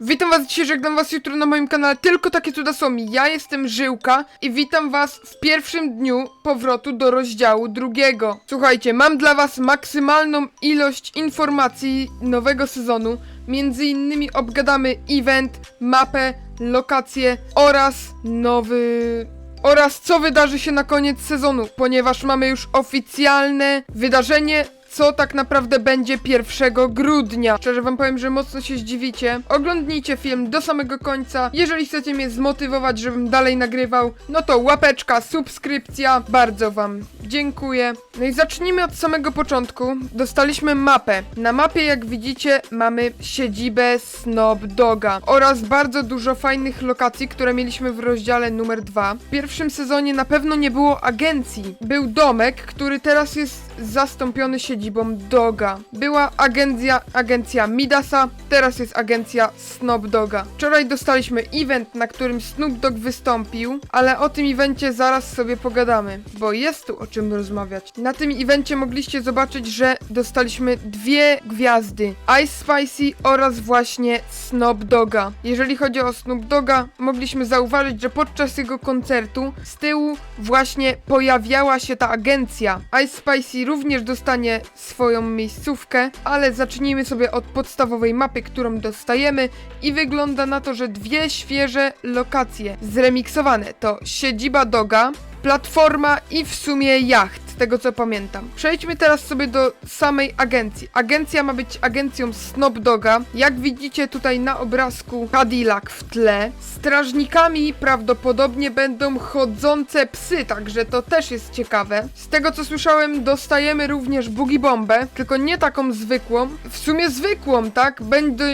Witam was dzisiaj, żegnam was jutro na moim kanale Tylko takie cuda są. Ja jestem Żyłka i witam was w pierwszym dniu powrotu do rozdziału drugiego. Słuchajcie, mam dla was maksymalną ilość informacji nowego sezonu. Między innymi obgadamy event, mapę, lokacje oraz nowy oraz co wydarzy się na koniec sezonu, ponieważ mamy już oficjalne wydarzenie, co tak naprawdę będzie 1 grudnia. Szczerze wam powiem, że mocno się zdziwicie. Oglądnijcie film do samego końca. Jeżeli chcecie mnie zmotywować, żebym dalej nagrywał, no to łapeczka, subskrypcja. Bardzo wam dziękuję. No i zacznijmy od samego początku. Dostaliśmy mapę. Na mapie, jak widzicie, mamy siedzibę Snob Doga oraz bardzo dużo fajnych lokacji, które mieliśmy w rozdziale numer 2. W pierwszym sezonie na pewno nie było agencji. Był domek, który teraz jest zastąpiony siedzibą Doga. Była agencja, agencja Midasa, teraz jest agencja Snoop Doga. Wczoraj dostaliśmy event, na którym Snoop Dogg wystąpił, ale o tym evencie zaraz sobie pogadamy, bo jest tu o czym rozmawiać. Na tym evencie mogliście zobaczyć, że dostaliśmy dwie gwiazdy. Ice Spicy oraz właśnie Snoop Doga. Jeżeli chodzi o Snoop Doga, mogliśmy zauważyć, że podczas jego koncertu z tyłu właśnie pojawiała się ta agencja. Ice Spicy również dostanie swoją miejscówkę, ale zacznijmy sobie od podstawowej mapy, którą dostajemy i wygląda na to, że dwie świeże lokacje zremiksowane. To siedziba Doga, platforma i w sumie jacht, z tego co pamiętam. Przejdźmy teraz sobie do samej agencji. Agencja ma być agencją Snoop Doga. Jak widzicie tutaj na obrazku Cadillac w tle. Strażnikami prawdopodobnie będą chodzące psy, także to też jest ciekawe. Z tego co słyszałem, dostajemy również bugi bombę, tylko nie taką zwykłą. W sumie zwykłą, tak?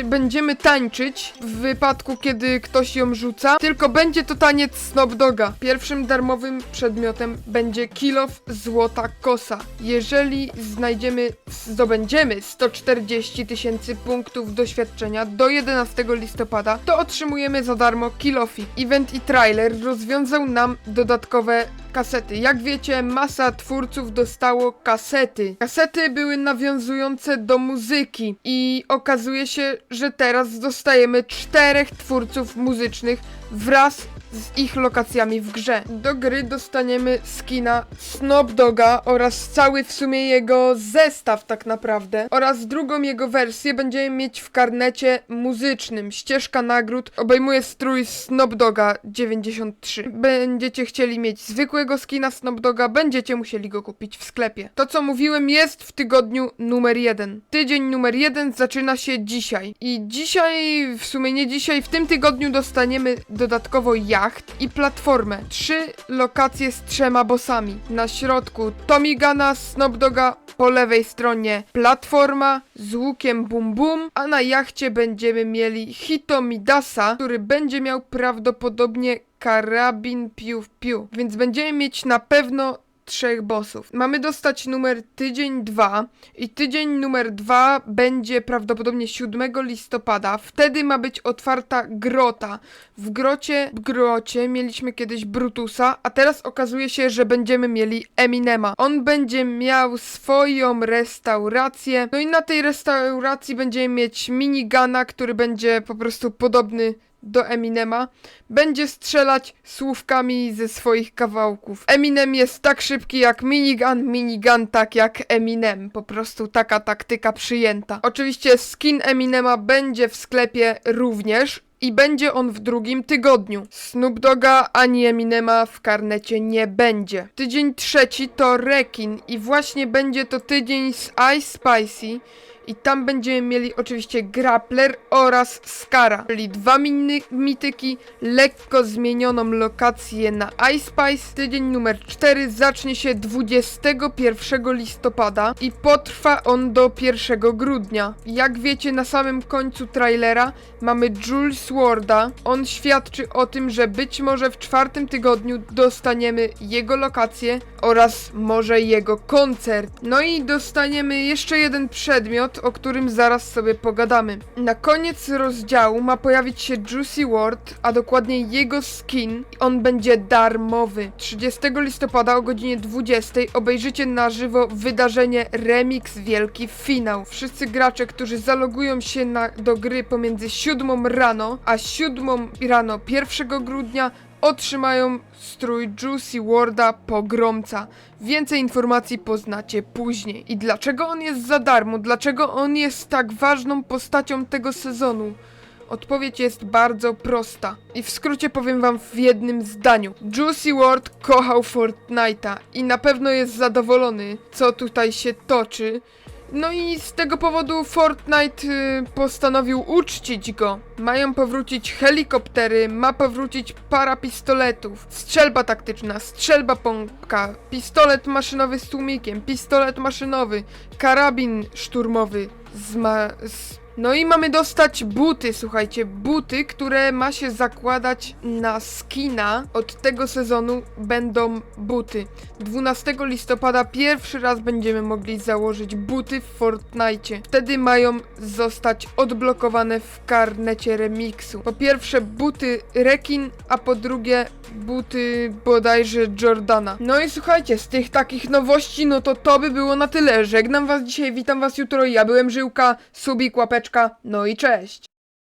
Będziemy tańczyć w wypadku, kiedy ktoś ją rzuca, tylko będzie to taniec Snoop Doga. Pierwszym darmowym przedmiotem będzie kilof złota kosa. Jeżeli znajdziemy, zdobędziemy 140 tysięcy punktów doświadczenia do 11 listopada, to otrzymujemy za darmo kilofi. Event i trailer rozwiązał nam dodatkowe kasety. Jak wiecie, masa twórców dostało kasety. Kasety były nawiązujące do muzyki i okazuje się, że teraz dostajemy czterech twórców muzycznych wraz z ich lokacjami w grze. Do gry dostaniemy skina Snoop Doga oraz cały w sumie jego zestaw tak naprawdę oraz drugą jego wersję będziemy mieć w karnecie muzycznym. Ścieżka nagród obejmuje strój Snoop Doga 93. Będziecie chcieli mieć zwykłego skina Snoop Doga, będziecie musieli go kupić w sklepie. To co mówiłem jest w tygodniu numer jeden. Tydzień numer jeden zaczyna się dzisiaj i dzisiaj, w sumie nie dzisiaj, w tym tygodniu dostaniemy dodatkowo jacht i platformę. Trzy lokacje z trzema bossami. Na środku Tommy Gana, po lewej stronie platforma z łukiem bum bum, a na jachcie będziemy mieli Hito Midasa, który będzie miał prawdopodobnie karabin piu piu, więc będziemy mieć na pewno trzech bossów. Mamy dostać numer tydzień 2 i tydzień numer 2 będzie prawdopodobnie 7 listopada. Wtedy ma być otwarta grota. W grocie, w grocie mieliśmy kiedyś Brutusa, a teraz okazuje się, że będziemy mieli Eminema. On będzie miał swoją restaurację. No i na tej restauracji będziemy mieć minigana, który będzie po prostu podobny do Eminema, będzie strzelać słówkami ze swoich kawałków. Eminem jest tak szybki jak minigun, minigun tak jak Eminem. Po prostu taka taktyka przyjęta. Oczywiście skin Eminema będzie w sklepie również. I będzie on w drugim tygodniu. Snoop Doga ani Eminema w karnecie nie będzie. Tydzień trzeci to Rekin i właśnie będzie to tydzień z Ice Spicy. I tam będziemy mieli oczywiście Grappler oraz Skara, czyli dwa miny, mityki, lekko zmienioną lokację na Ice Spice. Tydzień numer 4 zacznie się 21 listopada i potrwa on do 1 grudnia. Jak wiecie, na samym końcu trailera mamy Jules Warda. On świadczy o tym, że być może w czwartym tygodniu dostaniemy jego lokację oraz może jego koncert. No i dostaniemy jeszcze jeden przedmiot, temat, o którym zaraz sobie pogadamy. Na koniec rozdziału ma pojawić się Juicy Ward, a dokładnie jego skin. On będzie darmowy. 30 listopada o godzinie 20 obejrzycie na żywo wydarzenie Remix Wielki Finał. Wszyscy gracze, którzy zalogują się na, do gry pomiędzy 7 rano, a 7 rano 1 grudnia otrzymają strój Juicy Warda Pogromca. Więcej informacji poznacie później. I dlaczego on jest za darmo? Dlaczego on jest tak ważną postacią tego sezonu? Odpowiedź jest bardzo prosta. I w skrócie powiem wam w jednym zdaniu. Juicy Ward kochał Fortnite'a i na pewno jest zadowolony, co tutaj się toczy. No i z tego powodu Fortnite y, postanowił uczcić go. Mają powrócić helikoptery, ma powrócić para pistoletów, strzelba taktyczna, strzelba pompka, pistolet maszynowy z tłumikiem, pistolet maszynowy, karabin szturmowy z ma... Z... No i mamy dostać buty, słuchajcie, buty, które ma się zakładać na skina. Od tego sezonu będą buty. 12 listopada pierwszy raz będziemy mogli założyć buty w Fortnite. Wtedy mają zostać odblokowane w karnecie remiksu. Po pierwsze buty Rekin, a po drugie buty bodajże Jordana. No i słuchajcie, z tych takich nowości, no to to by było na tyle. Żegnam was dzisiaj, witam was jutro. Ja byłem Żyłka, subik, łapeczka, no i cześć.